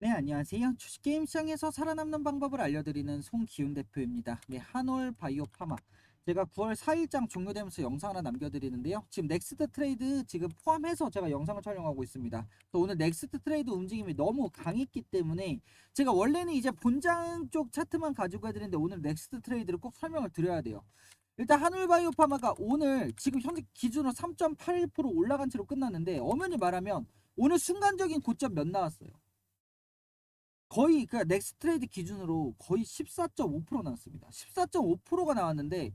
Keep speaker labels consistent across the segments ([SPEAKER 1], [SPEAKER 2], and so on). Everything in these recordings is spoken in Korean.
[SPEAKER 1] 네, 안녕하세요. 주식 게임 시장에서 살아남는 방법을 알려드리는 송기훈 대표입니다. 네, 한올 바이오 파마. 제가 9월 4일장 종료되면서 영상 하나 남겨드리는데요. 지금 넥스트 트레이드 지금 포함해서 제가 영상을 촬영하고 있습니다. 또 오늘 넥스트 트레이드 움직임이 너무 강했기 때문에 제가 원래는 이제 본장 쪽 차트만 가지고 해드리는데 오늘 넥스트 트레이드를 꼭 설명을 드려야 돼요. 일단 한울바이오 파마가 오늘 지금 현재 기준으로 3.81% 올라간 채로 끝났는데 엄연히 말하면 오늘 순간적인 고점 몇 나왔어요? 거의 그 넥스트 트레이드 기준으로 거의 14.5% 나왔습니다. 14.5%가 나왔는데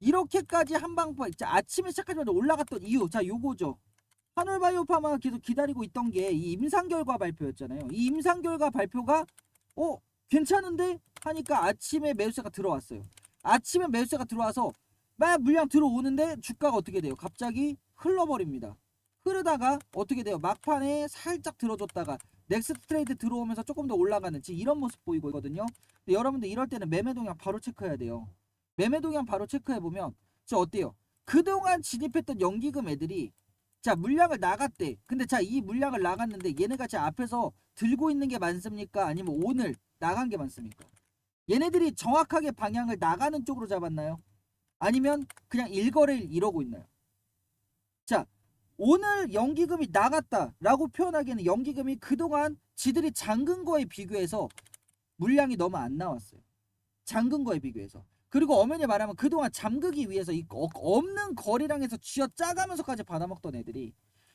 [SPEAKER 1] 이렇게까지 한방 아침에 시작하자마자 올라갔던 이유 자 요거죠. 한올바이오파마가 계속 기다리고 있던 게 이 임상 결과 발표였잖아요. 이 임상 결과 발표가 어 괜찮은데 하니까 아침에 매수세가 들어왔어요. 아침에 매수세가 들어와서 막 물량 들어오는데 주가가 어떻게 돼요? 갑자기 흘러버립니다. 흐르다가 어떻게 돼요? 막판에 살짝 들어줬다가 넥스트 트레이드 들어오면서 조금 더 올라가는 지금 이런 모습 보이고 있거든요. 근데 여러분들 이럴 때는 매매 동향 바로 체크해야 돼요. 매매 동향 바로 체크해 보면 저 어때요? 그동안 진입했던 연기금 애들이 자 물량을 나갔대. 근데 자 이 물량을 나갔는데 얘네가 제 앞에서 들고 있는 게 많습니까? 아니면 오늘 나간 게 많습니까? 얘네들이 정확하게 방향을 나가는 쪽으로 잡았나요? 아니면 그냥 일거래를 이러고 있나요? 자 오늘 연기금이 나갔다라고 표현하기에는 연기금이 그동안 지들이 잠근 거에 비교해서 물량이 너무 안 나왔어요. 잠근 거에 비교해서. 그리고 엄연히 말하면 그동안 잠그기 위해서 이 어- 없는 거래량에서 쥐어 짜가면서까지 받아먹던 애들이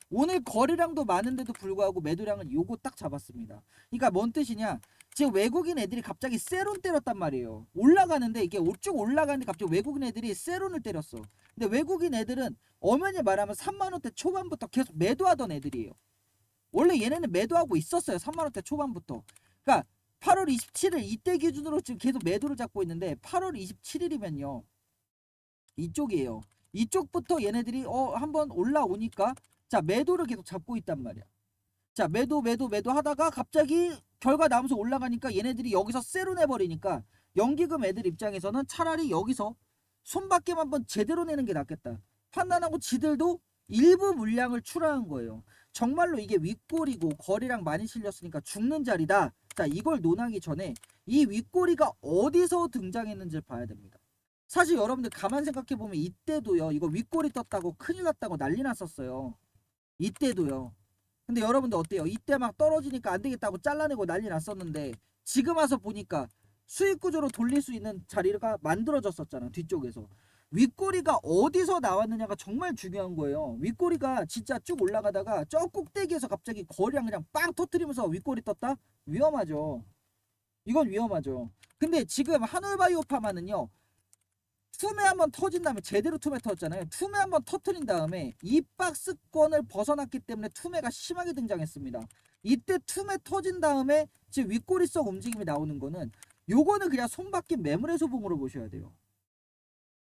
[SPEAKER 1] 오늘 거래량도 많은데도 불구하고 매도량은 요거 딱 잡았습니다. 그러니까 뭔 뜻이냐? 지금 외국인 애들이 갑자기 세론 때렸단 말이에요. 올라가는데 이게 쭉 올라가는데 갑자기 외국인 애들이 세론을 때렸어. 근데 외국인 애들은 엄연히 말하면 3만 원대 초반부터 계속 매도하던 애들이에요. 원래 얘네는 매도하고 있었어요. 3만 원대 초반부터. 그러니까 8월 27일 이때 기준으로 지금 계속 매도를 잡고 있는데 8월 27일이면요. 이쪽이에요. 이쪽부터 얘네들이 어 한번 올라오니까 자 매도를 계속 잡고 있단 말이야. 자 매도 매도 매도 하다가 갑자기 결과 나오면서 올라가니까 얘네들이 여기서 세로 내버리니까 연기금 애들 입장에서는 차라리 여기서 손밖에 한번 제대로 내는 게 낫겠다. 판단하고 지들도 일부 물량을 출하한 거예요. 정말로 이게 윗골이고 거리랑 많이 실렸으니까 죽는 자리다. 자 이걸 논하기 전에 이 윗골이가 어디서 등장했는지를 봐야 됩니다. 사실 여러분들 가만 생각해 보면 이때도요 이거 윗골이 떴다고 큰일 났다고 난리 났었어요. 이때도요. 근데 여러분들 어때요? 이때 막 떨어지니까 안 되겠다고 잘라내고 난리 났었는데 지금 와서 보니까 수익 구조로 돌릴 수 있는 자리가 만들어졌었잖아 뒤쪽에서 윗꼬리가 어디서 나왔느냐가 정말 중요한 거예요 윗꼬리가 진짜 쭉 올라가다가 저 꼭대기에서 갑자기 거리랑 그냥 빵 터트리면서 윗꼬리 떴다? 위험하죠 이건 위험하죠 근데 지금 한올바이오파마는요 투매 한번 터진 다음에 제대로 투매 터졌잖아요. 투매 한번 터트린 다음에 이 박스권을 벗어났기 때문에 투매가 심하게 등장했습니다. 이때 투매 터진 다음에 지금 윗꼬리석 움직임이 나오는 거는 요거는 그냥 손바뀐 매물의 소봉으로 보셔야 돼요.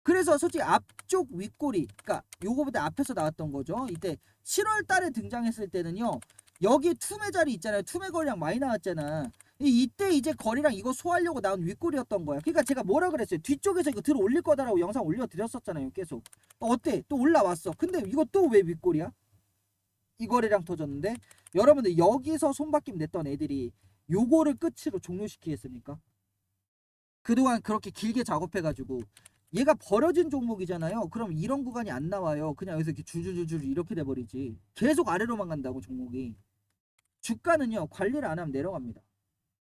[SPEAKER 1] 그래서 솔직히 앞쪽 윗꼬리, 그러니까 요거보다 앞에서 나왔던 거죠. 이때 7월 달에 등장했을 때는요. 여기 투매 자리 있잖아요. 투매 거리량 많이 나왔잖아. 이- 이때 이제 거리랑 이거 소화하려고 나온 윗골이었던 거야. 그러니까 제가 뭐라 그랬어요? 뒤쪽에서 이거 들어 올릴 거다라고 영상 올려드렸었잖아요. 계속. 어, 어때? 또 올라왔어. 근데 이거 또 왜 윗골이야? 이 거리랑 터졌는데 여러분들 여기서 손바뀜 냈던 애들이 요거를 끝으로 종료시키겠습니까? 그동안 그렇게 길게 작업해가지고 얘가 버려진 종목이잖아요. 그럼 이런 구간이 안 나와요. 그냥 여기서 이렇게 줄줄줄줄 이렇게 돼버리지. 계속 아래로만 간다고 종목이. 주가는요 관리를 안 하면 내려갑니다.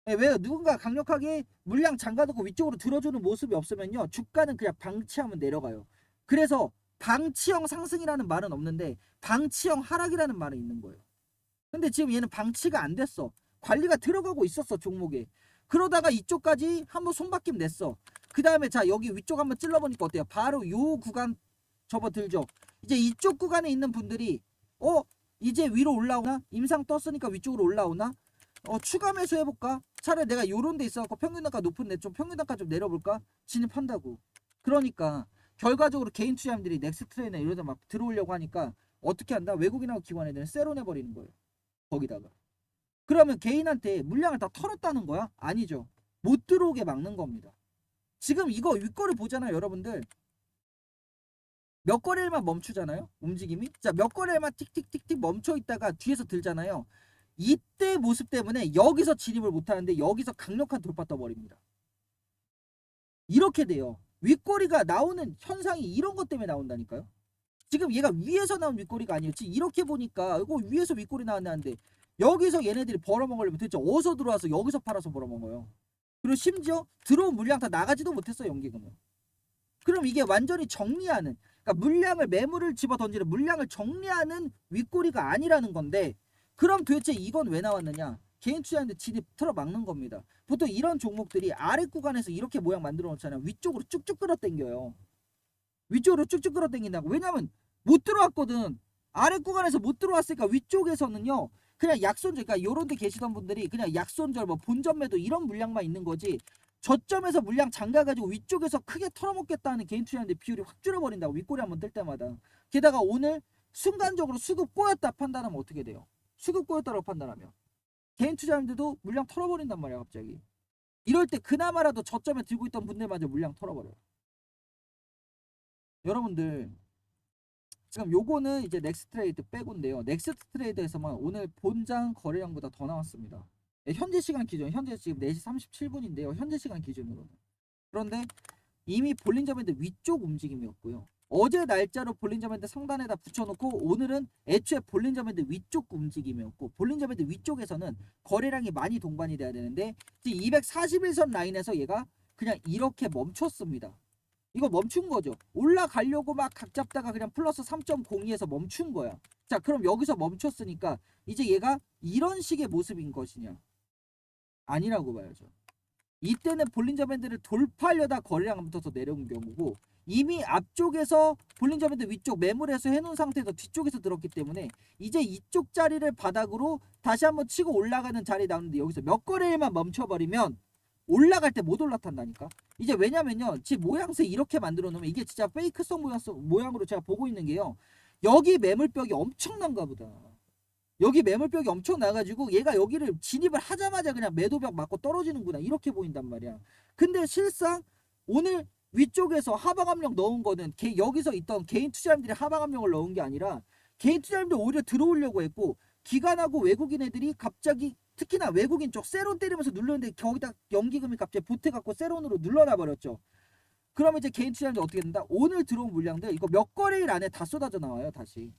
[SPEAKER 1] 예, 왜요? 누군가 강력하게 물량 잠가두고 위쪽으로 들어주는 모습이 없으면요 주가는 그냥 방치하면 내려가요. 그래서 방치형 상승이라는 말은 없는데 방치형 하락이라는 말은 있는 거예요. 근데 지금 얘는 방치가 안 됐어. 관리가 들어가고 있었어 종목에. 그러다가 이쪽까지 한번 손바뀜 냈어. 그 다음에 자 여기 위쪽 한번 찔러보니까 어때요? 바로 요 구간 접어들죠. 이제 이쪽 구간에 있는 분들이 어 이제 위로 올라오나? 임상 떴으니까 위쪽으로 올라오나? 어 추가 매수 해볼까? 차라리 내가 요런 데 있어갖고 평균 단가 높은 데 좀 평균 단가 좀 내려볼까? 진입한다고. 그러니까 결과적으로 개인 투자자들이 넥스트레이나 이러다 막 들어오려고 하니까 어떻게 한다? 외국인하고 기관 애들은 세로 내버리는 거예요. 거기다가. 그러면 개인한테 물량을 다 털었다는 거야? 아니죠. 못 들어오게 막는 겁니다. 지금 이거 윗거리 보잖아요, 여러분들. 몇 거래일만 멈추잖아요, 움직임이. 자, 몇 거래일만 틱틱틱틱 멈춰 있다가 뒤에서 들잖아요. 이때 모습 때문에 여기서 진입을 못하는데 여기서 강력한 돌파 떠버립니다. 이렇게 돼요. 윗꼬리가 나오는 현상이 이런 것 때문에 나온다니까요. 지금 얘가 위에서 나온 윗꼬리가 아니었지. 이렇게 보니까 이거 위에서 윗꼬리 나왔는데 여기서 얘네들이 벌어먹으려면 도대체 어디서 들어와서 여기서 팔아서 벌어먹어요. 그리고 심지어 들어온 물량 다 나가지도 못했어요 연기금은. 그럼 이게 완전히 정리하는 그러니까 물량을 매물을 집어 던지는 물량을 정리하는 윗꼬리가 아니라는 건데 그럼 도대체 이건 왜 나왔느냐? 개인 투자인데 진입 틀어 막는 겁니다. 보통 이런 종목들이 아래 구간에서 이렇게 모양 만들어 놓잖아요. 위쪽으로 쭉쭉 끌어당겨요. 위쪽으로 쭉쭉 끌어당긴다고. 왜냐면 못 들어왔거든. 아래 구간에서 못 들어왔으니까 위쪽에서는요. 그냥 약손절 그러니까 요런 데 계시던 분들이 그냥 약손절 뭐 본전 매도 이런 물량만 있는 거지. 저점에서 물량 잠가가지고 위쪽에서 크게 털어먹겠다는 개인 투자인데 비율이 확 줄어버린다고 윗꼬리 한번 뜰 때마다. 게다가 오늘 순간적으로 수급 꼬였다 판단하면 어떻게 돼요? 수급 꼬였다고 판단하면 개인 투자자들도 물량 털어버린단 말이야 갑자기. 이럴 때 그나마라도 저점에 들고 있던 분들마저 물량 털어버려요. 여러분들 지금 요거는 이제 넥스트 트레이드 빼고인데요. 넥스트 트레이드에서만 오늘 본장 거래량보다 더 나왔습니다. 예, 현재 시간 기준 현재 지금 4시 37분인데요. 현재 시간 기준으로는. 그런데 이미 볼린저 밴드 위쪽 움직임이었고요 어제 날짜로 볼린저 밴드 상단에다 붙여놓고 오늘은 애초에 볼린저 밴드 위쪽 움직임이었고 볼린저 밴드 위쪽에서는 거래량이 많이 동반이 돼야 되는데 지금 241선 라인에서 얘가 그냥 이렇게 멈췄습니다. 이거 멈춘 거죠. 올라가려고 막 각 잡다가 그냥 플러스 3.02에서 멈춘 거야. 자 그럼 여기서 멈췄으니까 이제 얘가 이런 식의 모습인 것이냐? 아니라고 봐야죠. 이때는 볼린저 밴드를 돌파하려다 거래량 붙어서 내려온 경우고 이미 앞쪽에서 볼린저 밴드 위쪽 매물에서 해놓은 상태에서 뒤쪽에서 들었기 때문에 이제 이쪽 자리를 바닥으로 다시 한번 치고 올라가는 자리 나오는데 여기서 몇 거래일만 멈춰버리면 올라갈 때 못 올라탄다니까? 이제 왜냐면요 지금 모양새 이렇게 만들어 놓으면 이게 진짜 페이크성 모양으로 제가 보고 있는 게요. 여기 매물벽이 엄청난가 보다. 여기 매물벽이 엄청 나가지고 얘가 여기를 진입을 하자마자 그냥 매도벽 맞고 떨어지는구나. 이렇게 보인단 말이야. 근데 실상 오늘 위쪽에서 하방 압력 넣은 거는 개- 여기서 있던 개인 투자자들이 하방 압력을 넣은 게 아니라 개인 투자자들 오히려 들어오려고 했고 기관하고 외국인 애들이 갑자기 특히나 외국인 쪽 세론 때리면서 눌렀는데 거기다 연기금이 갑자기 보태갖고 세론으로 눌러놔 버렸죠. 그러면 이제 개인 투자자들 어떻게 된다? 오늘 들어온 물량들 이거 몇 거래일 안에 다 쏟아져 나와요 다시.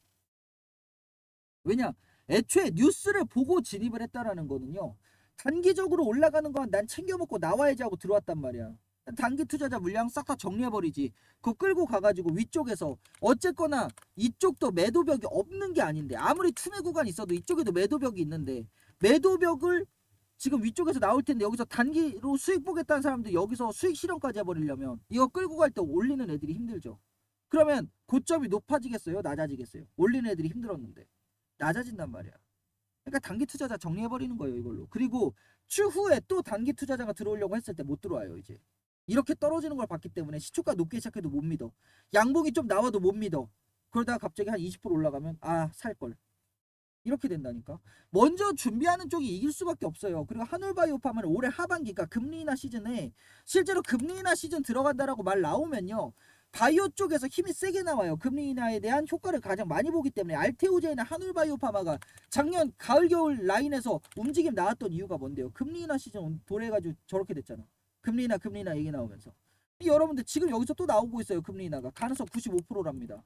[SPEAKER 1] 왜냐? 애초에 뉴스를 보고 진입을 했다라는 거는요. 단기적으로 올라가는 건 난 챙겨 먹고 나와야지 하고 들어왔단 말이야. 단기 투자자 물량 싹 다 정리해버리지. 그거 끌고 가가지고 위쪽에서 어쨌거나 이쪽도 매도벽이 없는 게 아닌데 아무리 투매 구간 있어도 이쪽에도 매도벽이 있는데 매도벽을 지금 위쪽에서 나올 텐데 여기서 단기로 수익 보겠다는 사람들 여기서 수익 실현까지 해버리려면 이거 끌고 갈 때 올리는 애들이 힘들죠. 그러면 고점이 높아지겠어요? 낮아지겠어요? 올리는 애들이 힘들었는데 낮아진단 말이야. 그러니까 단기 투자자 정리해버리는 거예요 이걸로. 그리고 추후에 또 단기 투자자가 들어오려고 했을 때 못 들어와요 이제. 이렇게 떨어지는 걸 봤기 때문에 시초가 높게 시작해도 못 믿어. 양봉이 좀 나와도 못 믿어. 그러다가 갑자기 한 20% 올라가면 아 살 걸. 이렇게 된다니까. 먼저 준비하는 쪽이 이길 수밖에 없어요. 그리고 한울바이오 팜은 올해 하반기가 금리 인하 시즌에 실제로 금리 인하 시즌 들어간다라고 말 나오면요. 바이오 쪽에서 힘이 세게 나와요. 금리 인하에 대한 효과를 가장 많이 보기 때문에 알테오제이나 한울바이오파마가 작년 가을 겨울 라인에서 움직임 나왔던 이유가 뭔데요? 금리 인하 시즌 도래해가지고 저렇게 됐잖아. 금리 인하 금리 인하 얘기 나오면서 여러분들 지금 여기서 또 나오고 있어요. 금리 인하가 가능성 95%랍니다.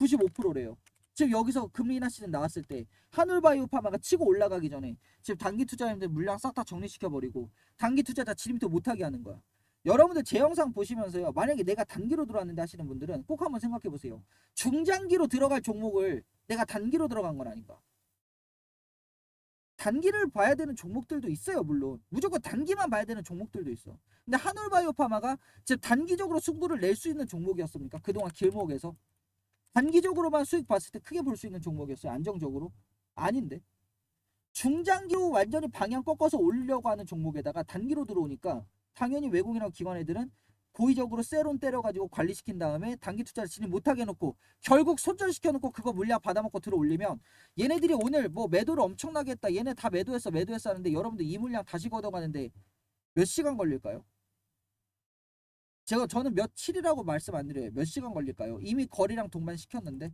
[SPEAKER 1] 95%래요. 지금 여기서 금리 인하 시즌 나왔을 때 한울바이오 파마가 치고 올라가기 전에 지금 단기 투자자들 물량 싹 다 정리시켜 버리고 단기 투자자 진입도 못하게 하는 거야. 여러분들 제 영상 보시면서요. 만약에 내가 단기로 들어왔는데 하시는 분들은 꼭 한번 생각해 보세요. 중장기로 들어갈 종목을 내가 단기로 들어간 건 아닌가? 단기를 봐야 되는 종목들도 있어요, 물론. 무조건 단기만 봐야 되는 종목들도 있어. 근데 한울바이오파마가 지금 단기적으로 승부를 낼 수 있는 종목이었습니까? 그동안 길목에서. 단기적으로만 수익 봤을 때 크게 볼 수 있는 종목이었어요, 안정적으로. 아닌데. 중장기로 완전히 방향 꺾어서 올리려고 하는 종목에다가 단기로 들어오니까 당연히 외국인하고 기관 애들은 고의적으로 세론 때려가지고 관리시킨 다음에 단기 투자를 진입 못하게 해놓고 결국 손절시켜놓고 그거 물량 받아먹고 들어올리면 얘네들이 오늘 뭐 매도를 엄청나게 했다 얘네 다 매도했어 매도했어 하는데 여러분들 이 물량 다시 걷어가는데 몇 시간 걸릴까요? 제가 저는 며칠이라고 말씀 안 드려요 몇 시간 걸릴까요? 이미 거리랑 동반시켰는데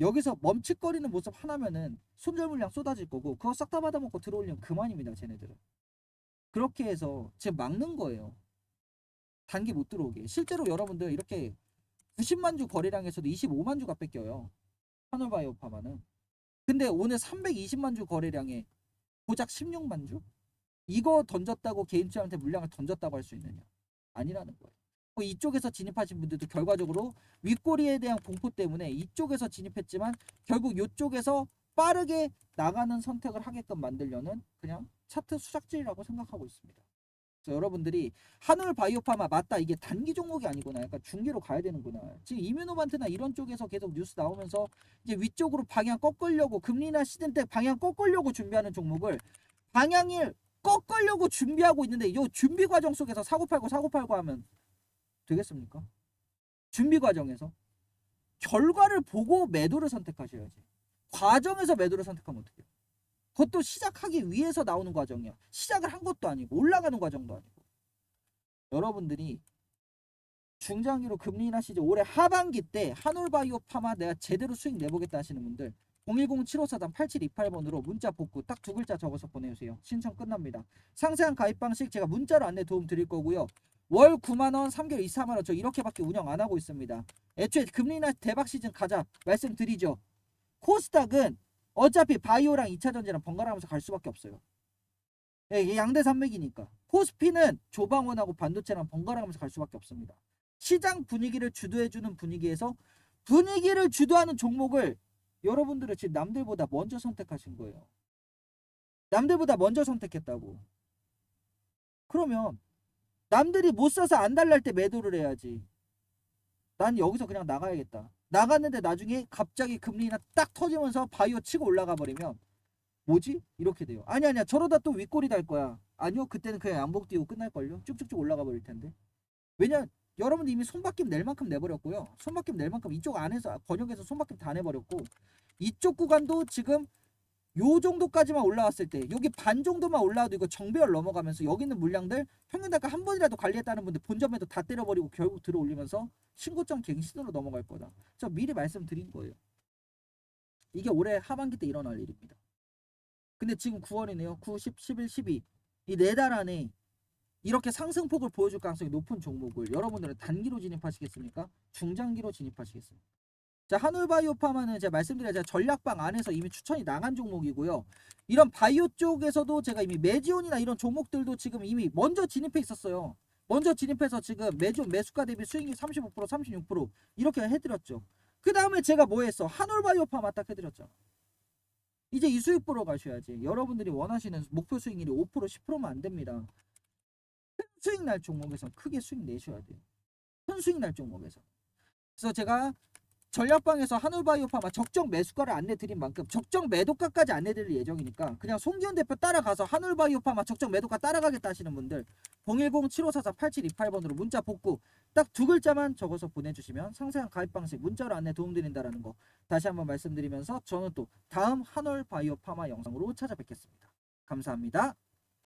[SPEAKER 1] 여기서 멈칫거리는 모습 하나면은 손절 물량 쏟아질 거고 그거 싹 다 받아먹고 들어올리면 그만입니다 쟤네들은 그렇게 해서 지금 막는 거예요 단기 못 들어오게. 실제로 여러분들 이렇게 90만 주 거래량에서도 25만 주가 뺏겨요. 하늘바이오 파마는. 근데 오늘 320만 주 거래량에 고작 16만 주? 이거 던졌다고 개인주한테 물량을 던졌다고 할 수 있느냐? 아니라는 거예요. 뭐 이쪽에서 진입하신 분들도 결과적으로 윗꼬리에 대한 공포 때문에 이쪽에서 진입했지만 결국 이쪽에서 빠르게 나가는 선택을 하게끔 만들려는 그냥 차트 수작질이라고 생각하고 있습니다. 여러분들이 한울 바이오파마 맞다 이게 단기 종목이 아니구나 약간 중기로 가야 되는구나 지금 이뮤노반트나 이런 쪽에서 계속 뉴스 나오면서 이제 위쪽으로 방향 꺾으려고 금리나 시즌 때 방향 꺾으려고 준비하는 종목을 방향을 꺾으려고 준비하고 있는데 이 준비 과정 속에서 사고 팔고 사고 팔고 하면 되겠습니까? 준비 과정에서 결과를 보고 매도를 선택하셔야지. 과정에서 매도를 선택하면 어떡해요? 그것도 시작하기 위해서 나오는 과정이야. 시작을 한 것도 아니고 올라가는 과정도 아니고. 여러분들이 중장기로 금리 인하 시즌 올해 하반기 때 한올바이오 파마 내가 제대로 수익 내보겠다 하시는 분들 010-7543-8728번으로 문자 복구 딱 두 글자 적어서 보내주세요. 신청 끝납니다. 상세한 가입 방식 제가 문자로 안내 도움 드릴 거고요. 월 9만원, 3개월 24만원 저 이렇게밖에 운영 안 하고 있습니다. 애초에 금리 인하 대박 시즌 가자 말씀드리죠. 코스닥은 어차피 바이오랑 2차 전지랑 번갈아 가면서 갈 수밖에 없어요. 예, 양대 산맥이니까. 코스피는 조방원하고 반도체랑 번갈아 가면서 갈 수밖에 없습니다. 시장 분위기를 주도해 주는 분위기에서 분위기를 주도하는 종목을 여러분들은 지금 남들보다 먼저 선택하신 거예요. 남들보다 먼저 선택했다고. 그러면 남들이 못 사서 안 달랄 때 매도를 해야지. 난 여기서 그냥 나가야겠다. 나갔는데 나중에 갑자기 금리나 딱 터지면서 바이오 치고 올라가 버리면 뭐지? 이렇게 돼요. 아니 아니야. 저러다 또 윗골이 달 거야. 아니요. 그때는 그냥 양복 띄고 끝날 걸요. 쭉쭉쭉 올라가 버릴 텐데. 왜냐 여러분들 이미 손바뀜 낼 만큼 내버렸고요. 손바뀜 낼 만큼 이쪽 안에서 번역에서 손바뀜 다 내버렸고 이쪽 구간도 지금 요 정도까지만 올라왔을 때 여기 반 정도만 올라와도 이거 정배열 넘어가면서 여기 있는 물량들 평균 단가 한 번이라도 관리했다는 분들 본점에도 다 때려버리고 결국 들어올리면서 신고점 갱신으로 넘어갈 거다. 저 미리 말씀드린 거예요. 이게 올해 하반기 때 일어날 일입니다. 근데 지금 9월이네요. 9, 10, 11, 12. 이 네 달 안에 이렇게 상승폭을 보여줄 가능성이 높은 종목을 여러분들은 단기로 진입하시겠습니까? 중장기로 진입하시겠습니까? 자, 한울바이오파마는 제가 말씀드린 제가 전략방 안에서 이미 추천이 나간 종목이고요. 이런 바이오 쪽에서도 제가 이미 메지온이나 이런 종목들도 지금 이미 먼저 진입해 있었어요. 먼저 진입해서 지금 매주 매수가 대비 수익률 35% 36% 이렇게 해드렸죠. 그 다음에 제가 뭐 했어? 한울바이오파마 딱 해드렸죠. 이제 이 수익 보러 가셔야지. 여러분들이 원하시는 목표 수익률이 5% 10%면 안 됩니다. 큰 수익 날 종목에서 크게 수익 내셔야 돼요. 큰 수익 날 종목에서. 그래서 제가 전략방에서 한울바이오파마 적정 매수가를 안내 드린 만큼 적정 매도가까지 안내 드릴 예정이니까 그냥 송기훈 대표 따라가서 한울바이오파마 적정 매도가 따라가겠다 하시는 분들 010-7544-8728번으로 문자 복구 딱 두 글자만 적어서 보내주시면 상세한 가입 방식 문자로 안내 도움드린다라는 거 다시 한번 말씀드리면서 저는 또 다음 한올바이오파마 영상으로 찾아뵙겠습니다. 감사합니다.